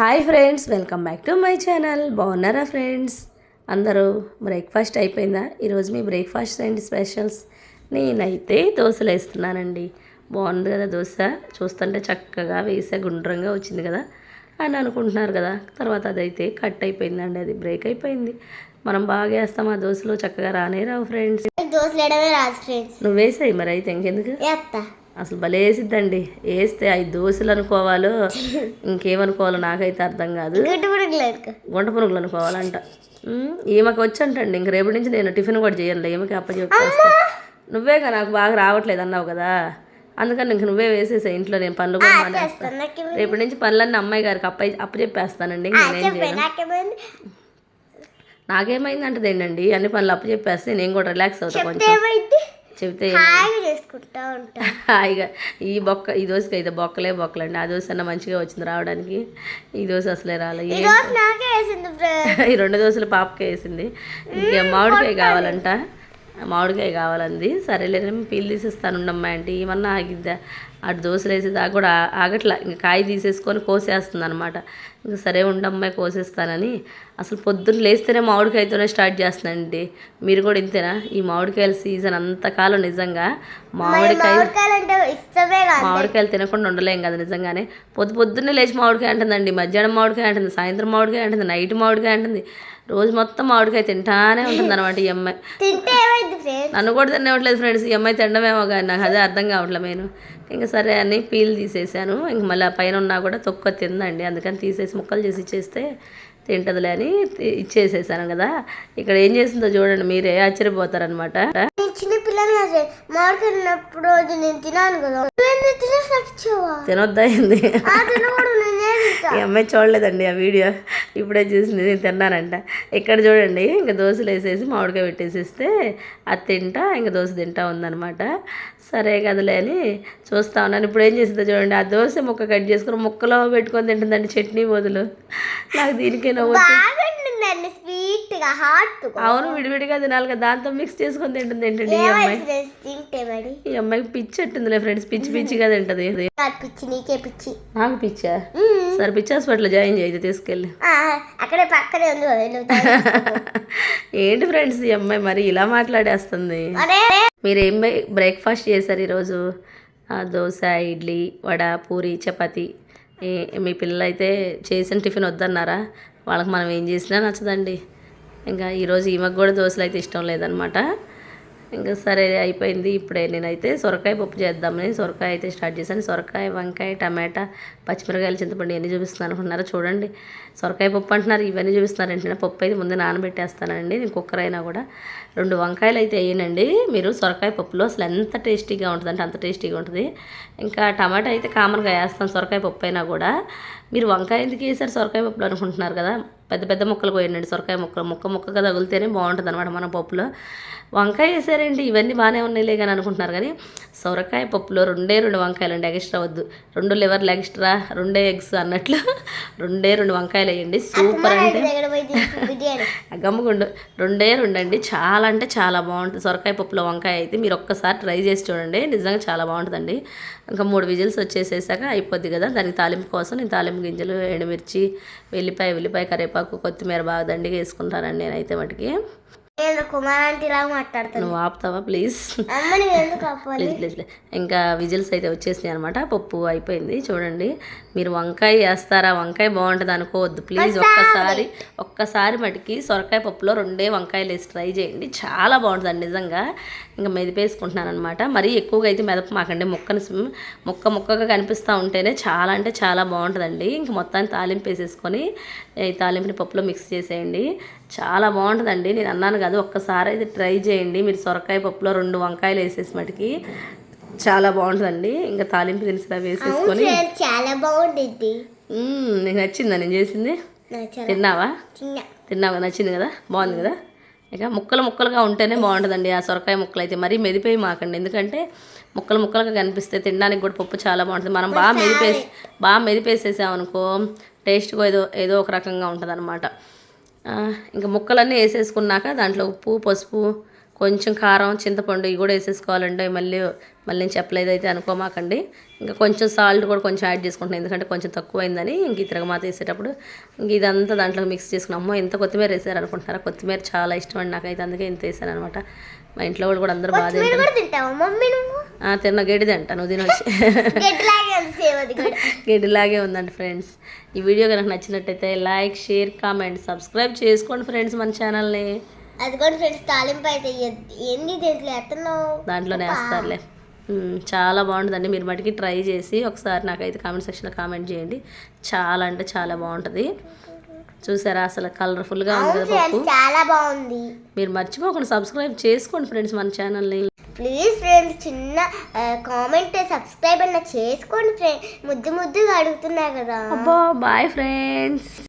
Hi friends welcome back to my channel. బాగున్నారా friends? అందరూ breakfast అయిపోయిందా? ఈరోజు మీ బ్రేక్ఫాస్ట్ ఏంటి స్పెషల్స్ నేనైతే దోశలు వేస్తున్నానండి. బాగుంది కదా దోశ? చూస్తుంటే చక్కగా వేసే గుండ్రంగా వచ్చింది కదా అని అనుకుంటున్నారు కదా. తర్వాత అదైతే కట్ అయిపోయిందండి అది బ్రేక్ అయిపోయింది. మనం బాగా వేస్తాం ఆ దోశలు చక్కగా రానే రావు ఫ్రెండ్స్. దోశలు వేయడమే రాదు ఫ్రెండ్స్. నువ్వు వేసాయి మరి అయితే ఇంకెందుకు? వేస్తా. అసలు భలే వేసిద్దండి. వేస్తే అవి దోశలు అనుకోవాలో ఇంకేమనుకోవాలో నాకైతే అర్థం కాదు. గుంట పురుగులు అనుకోవాలంట. ఈమెకు వచ్చంటండి. ఇంక రేపటి నుంచి నేను టిఫిన్ కూడా చేయను ఈమెకి అప్పచెప్పేస్తా నువ్వేగా నాకు బాగా రావట్లేదు అన్నావు కదా. అందుకని ఇంక నువ్వే వేసేసా ఇంట్లో నేను పనులు కూడా రేపటి నుంచి పనులన్నీ అమ్మాయి గారికి అప్ప అప్పచెప్పేస్తానండి. నేనేం చేయను. నాకేమైంది? నాకేమైంది అంటే ఏంటండి? అన్ని పనులు అప్పచెప్పేస్తే నేను కూడా రిలాక్స్ అవుతా కొంచెం. హాయిగా చేసుకుంటా ఉంటా. హాయిగా ఈ బొక్క ఈ దోశకి అయితే బొక్కలే బొక్కలండి. ఆ దోశ అన్న మంచిగా వచ్చింది రావడానికి. ఈ దోశ అసలే రాలే. ఈ రెండు దోశలు పాపకే వేసింది. ఇంకా మామిడికాయ కావాలంట. మామిడికాయ కావాలంది. సరేలే పీల్ తీసేస్తాను. ఉండమ్మా అంటే ఏమన్నా ఆగిద్దా? అటు దోశలు వేసి దాకా కూడా ఆగట్లా. ఇంకా కాయ తీసేసుకొని కోసేస్తుంది అనమాట ఇంకా సరే ఉండమ్మాయి కోసేస్తానని. అసలు పొద్దున్న లేస్తేనే మామిడికాయతోనే స్టార్ట్ చేస్తున్నానండి. మీరు కూడా ఇంతేనా? ఈ మామిడికాయల సీజన్ అంతకాలం నిజంగా మామిడికాయ మామిడికాయలు తినకుండా ఉండలేం కదా నిజంగానే. పొద్దు పొద్దున్నే లేచి మామిడికాయ అంటుందండి. మధ్యాహ్నం మామిడికాయ అంటుంది. సాయంత్రం మామిడికాయ అంటుంది. నైట్ మామిడికాయ అంటుంది. రోజు మొత్తం మామిడికాయ తింటానే ఉంటుంది అనమాట ఈ అమ్మాయి. నన్ను కూడా తినవట్లేదు ఫ్రెండ్స్ ఈ అమ్మాయి తినడమేమో కానీ నాకు అదే అర్థం కావట్లేదు నేను ఇంకా సరే అని పీల్ తీసేసాను. ఇంక మళ్ళీ పైన ఉన్నా కూడా తొక్క తిందండి. అందుకని తీసేసి ముక్కలు చేసి ఇచ్చేస్తే తింటదిలే అని ఇచ్చేసేసాను కదా. ఇక్కడ ఏం చేసిందో చూడండి మీరే ఆశ్చర్యపోతారనమాట నేను చిన్న పిల్లలు రోజు నేను తినాను కదా. నేనే తింటా? ఈ అమ్మాయి చూడలేదండి ఆ వీడియో. ఇప్పుడే చూసింది నేను తిన్నానంట. ఇక్కడ చూడండి ఇంకా దోశలు వేసేసి మామిడికాయ పెట్టేసిస్తే అది తింటా ఇంకా దోశ తింటా ఉందన్నమాట. సరే కదలే అని చూస్తా ఉన్నాను. ఇప్పుడు ఏం చేసిందో చూడండి ఆ దోశ ముక్క కట్ చేసుకుని ముక్కలో పెట్టుకొని తింటుందండి చట్నీ బదులు. నాకు దీనికే నవ్వు ఉంటుందండి స్వీట్గా హాట్ అవును విడివిడిగా తినాలి కదా. దాంతో మిక్స్ చేసుకొని తింటుంది ఏంటండి ఈ అమ్మాయి? తింటే మరి. ఈ అమ్మాయికి పిచ్చి ఎట్టుందిలే ఫ్రెండ్స్? పిచ్చి పిచ్చిగా తింటది పిచ్చి నీకే పిచ్చి. నాకు పిచ్చా. సరే పిచ్చి హాస్పిటల్ జాయిన్ చేయదు తీసుకెళ్ళి. ఆ, అక్కడే పక్కనే ఉంది ఏంటి ఫ్రెండ్స్ ఈ అమ్మాయి మరి ఇలా మాట్లాడేస్తుంది? మీరు ఏం బ్రేక్ఫాస్ట్ చేశారు ఈరోజు? దోశ ఇడ్లీ వడ పూరి చపాతి. మీ పిల్లలు అయితే చేసిన టిఫిన్ వద్దన్నారా? వాళ్ళకి మనం ఏం చేసినా నచ్చదండి. ఇంకా ఈరోజు ఈమెకు కూడా దోశలు అయితే ఇష్టం లేదనమాట. ఇంకా సరే అయిపోయింది. ఇప్పుడే నేనైతే సొరకాయ పప్పు చేద్దామని సొరకాయ అయితే స్టార్ట్ చేశాను. సొరకాయ వంకాయ టమాటా పచ్చిమిరకాయలు చింతపండు ఇవన్నీ చూపిస్తున్నాను అనుకుంటున్నారా చూడండి. సొరకాయ పప్పు అంటున్నారు ఇవన్నీ చూపిస్తున్నారు ఏంటంటే పప్పు అయితే ముందు నానబెట్టేస్తానండి. నేను కుక్కర్ అయినా కూడా. రెండు వంకాయలు అయితే వేయనండి మీరు సొరకాయ పప్పులో అసలు ఎంత టేస్టీగా ఉంటుంది అంటే అంత టేస్టీగా ఉంటుంది. ఇంకా టమాటా అయితే కామన్గా వేస్తాం సొరకాయ పప్పు అయినా కూడా. మీరు వంకాయ ఎందుకు వేసారు సొరకాయ పప్పులు అనుకుంటున్నారు కదా? పెద్ద పెద్ద ముక్కలు పోయండి సొరకాయ ముక్కలు. ముక్క ముక్కగా తగిలితేనే బాగుంటుంది అనమాట మన పప్పులో. వంకాయ వేసారేంటి ఇవన్నీ బాగానే ఉన్నాయిలే కానీ అనుకుంటున్నారు కానీ సొరకాయ పప్పులో రెండే రెండు వంకాయలు అండి ఎక్స్ట్రా వద్దు. రెండు లివర్లు ఎక్స్ట్రా రెండే ఎగ్స్ అన్నట్లు రెండే రెండు వంకాయలు వేయండి. సూపర్ అంటే గమ్మగుండు. రెండే రెండండి. చాలా అంటే చాలా బాగుంటుంది. సొరకాయ పప్పులో వంకాయ అయితే మీరు ఒక్కసారి ట్రై చేసి చూడండి. నిజంగా చాలా బాగుంటుందండి. ఇంకా మూడు విజిల్స్ వచ్చేసేసాక అయిపోద్ది కదా. దానికి తాలింపు కోసం నేను తాలింపు గింజలు ఎండుమిర్చి వెల్లిపాయ ఉల్లిపాయ కరివేపాకు కొత్తిమీర బాగా దండిగా వేసుకుంటానండి నేనైతే మటుకి. నువ్వు ఆపుతావా? ప్లీజ్. Please please. ఇంకా విజిల్స్ అయితే వచ్చేసినాయి అనమాట పప్పు అయిపోయింది. చూడండి. మీరు వంకాయ వేస్తారా? వంకాయ బాగుంటుంది అనుకోవద్దు. ప్లీజ్ ఒక్కసారి ఒక్కసారి మటుకి సొరకాయ పప్పులో రెండే వంకాయలు వేసి ట్రై చేయండి. చాలా బాగుంటుందండి నిజంగా. ఇంకా మెదిపేసుకుంటున్నాను అనమాట మరీ ఎక్కువగా అయితే మెదప మాకండి. ముక్కని ముక్క ముక్కగా కనిపిస్తూ ఉంటేనే చాలా అంటే చాలా బాగుంటుందండి. ఇంక మొత్తాన్ని తాలింపు వేసేసుకొని ఈ తాలింపుని పప్పులో మిక్స్ చేసేయండి. చాలా బాగుంటుందండి. నేను అన్నాను కదా ఒక్కసారి అయితే ట్రై చేయండి. మీరు సొరకాయ పప్పులో రెండు వంకాయలు వేసేసి మటుకి చాలా బాగుంటుందండి. ఇంకా తాలింపు దినుసులా వేసేసుకొని చాలా బాగుంటుంది నీకు నచ్చిందా? నేను చేసింది. తిన్నావా? తిన్నావా? నచ్చింది కదా? బాగుంది కదా? ఇక ముక్కలు ముక్కలుగా ఉంటేనే బాగుంటుందండి ఆ సొరకాయ ముక్కలు అయితే. మరీ మెదిపోయి మాకండి. ఎందుకంటే ముక్కలు ముక్కలుగా కనిపిస్తే తినడానికి కూడా పప్పు చాలా బాగుంటుంది. మనం బాగా మెదిపేసి బాగా మెదిపేసేసామనుకో టేస్ట్గా ఏదో ఏదో ఒక రకంగా ఉంటుంది ఇంకా ముక్కలన్నీ వేసేసుకున్నాక దాంట్లో ఉప్పు పసుపు కొంచెం కారం చింతపండు ఇవి కూడా వేసేసుకోవాలండి. మళ్ళీ మళ్ళీ నేను చెప్పలేదు అయితే అనుకోమాకండి. ఇంకా కొంచెం సాల్ట్ కూడా కొంచెం యాడ్ చేసుకుంటున్నాను ఎందుకంటే కొంచెం తక్కువ అయిందని ఇంక ఈ తిరగమాత వేసేటప్పుడు. ఇంక ఇదంతా దాంట్లో మిక్స్ చేసుకున్నాం అమ్మో ఎంత కొత్తిమీర వేసారు అనుకుంటున్నారా కొత్తిమీర చాలా ఇష్టం అండి నాకైతే అందుకే ఇంత వేసాను అనమాట మా ఇంట్లో వాళ్ళు కూడా అందరూ బాగా తింటారు. తిన్న గడ్డిది అంట నువ్వు తినొచ్చి. గడ్డిలాగే గడ్డిలాగే ఉందండి ఫ్రెండ్స్. ఈ వీడియో కనుక నచ్చినట్టయితే లైక్ షేర్ కామెంట్ సబ్స్క్రైబ్ చేసుకోండి ఫ్రెండ్స్ మన ఛానల్ని. అది కూడా ఫ్రెండ్స్ తాలింపు అయితే ఎన్ని దీంట్లో ఎత్తన్నావు? దాంట్లోనే వేస్తారులే. చాలా బాగుంటుందండి. మీరు మటుకి ట్రై చేసి ఒకసారి నాకైతే కామెంట్ సెక్షన్లో కామెంట్ చేయండి. చాలా అంటే చాలా బాగుంటుంది. చూసారా? అసలు కలర్ఫుల్గా ఉంది కదా పప్పు. చాలా బాగుంది. మీరు మర్చిపోకుండా సబ్స్క్రైబ్ చేసుకోండి ఫ్రెండ్స్ మన ఛానల్ని. ప్లీజ్ ఫ్రెండ్స్ చిన్న కామెంట్ సబ్స్క్రైబ్ అన్న చేసుకోండి ఫ్రెండ్ ముద్దు ముద్దుగా అడుగుతున్నా కదా. అబ్బా బాయ్ ఫ్రెండ్స్.